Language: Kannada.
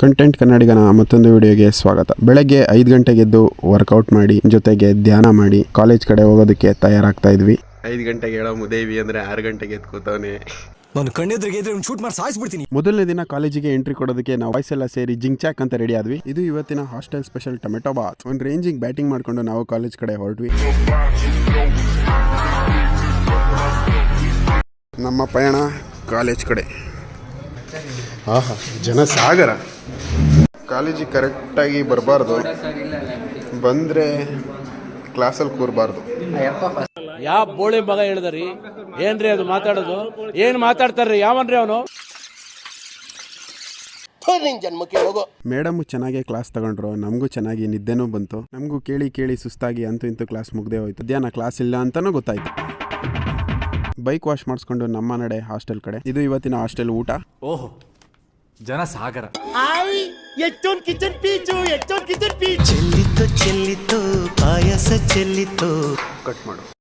ಕಂಟೆಂಟ್ ಕನ್ನಡಿಗನ ಮತ್ತೊಂದು ವಿಡಿಯೋಗೆ ಸ್ವಾಗತ. ಬೆಳಗ್ಗೆ ಐದು ಗಂಟೆಗೆದ್ದು ವರ್ಕೌಟ್ ಮಾಡಿ ಜೊತೆಗೆ ಧ್ಯಾನ ಮಾಡಿ ಕಾಲೇಜ್ ಕಡೆ ಹೋಗೋದಕ್ಕೆ ತಯಾರಾಗ್ತಾ ಇದ್ವಿ. ಐದು ಗಂಟೆಗೆ ಹೇಳೋ ಮುದೇವಿ ಅಂದ್ರೆ ಆರು ಗಂಟೆಗೆ ಎದ್ದು ಕೂತವನೆ. ನಾನು ಕಣ್ಣೆದ್ರಿಗೆ ಶೂಟ್ ಮಾಡಿ ಸಾಯಿಸ್ಬಿಡ್ತೀನಿ. ಮೊದಲನೇ ದಿನ ಕಾಲೇಜಿಗೆ ಎಂಟ್ರಿ ಕೊಡೋದಕ್ಕೆ ನಾವು ವಾಯ್ಸ್ ಎಲ್ಲ ಸೇರಿ ಜಿಂಗ್ ಚಾಕ್ ಅಂತ ರೆಡಿ ಆದ್ವಿ. ಇದು ಇವತ್ತಿನ ಹಾಸ್ಟೆಲ್ ಸ್ಪೆಷಲ್ ಟೊಮೆಟೊ ಬಾತ್ ಒಂದು ರೇಂಜಿಗೆ ಬ್ಯಾಟಿಂಗ್ ಮಾಡ್ಕೊಂಡು ನಾವು ಕಾಲೇಜ್ ಕಡೆ ಹೊರಟ್ವಿ. ನಮ್ಮ ಪಯಣ ಕಾಲೇಜ್ ಕಡೆ. ಆಹಾ ಜನ ಸಾಗರ. ಕಾಲೇಜಿಗೆ ಕರೆಕ್ಟಾಗಿ ಬರಬಾರ್ದು. ಬಂದರೆ ಕ್ಲಾಸಲ್ಲಿ ಕೂರಬಾರ್ದು. ಯಾವ ಬೋಳಿ ಮಗ ಹೇಳಿದ್ರಿ? ಏನ್ರಿ ಅದು ಮಾತಾಡೋದು? ಏನು ಮಾತಾಡ್ತಾರ್ರಿ? ಯಾವನ್ರಿ ಅವನು? ಮೇಡಮ್ ಚೆನ್ನಾಗೇ ಕ್ಲಾಸ್ ತಗೊಂಡ್ರು ನಮಗೂ ಚೆನ್ನಾಗಿ ನಿದ್ದೆನೂ ಬಂತು. ನಮಗೂ ಕೇಳಿ ಕೇಳಿ ಸುಸ್ತಾಗಿ ಅಂತೂ ಇಂತೂ ಕ್ಲಾಸ್ ಮುಗ್ದೇ ಹೋಯ್ತು. ಮಧ್ಯಾಹ್ನ ಕ್ಲಾಸ್ ಇಲ್ಲ ಅಂತಾನೂ ಗೊತ್ತಾಯ್ತು. ಬೈಕ್ ವಾಶ್ ಮಾಡಿಸ್ಕೊಂಡು ನಮ್ಮ ನಡೆ ಹಾಸ್ಟೆಲ್ ಕಡೆ. ಇದು ಇವತ್ತಿನ ಹಾಸ್ಟೆಲ್ ಊಟ. ಓಹೋ ಜನ ಸಾಗರ ಚೆಲ್ಲಿತು ಚೆಲ್ಲಿತು ಪಾಯಸ ಚೆಲ್ಲಿತು. ಕಟ್ ಮಾಡು.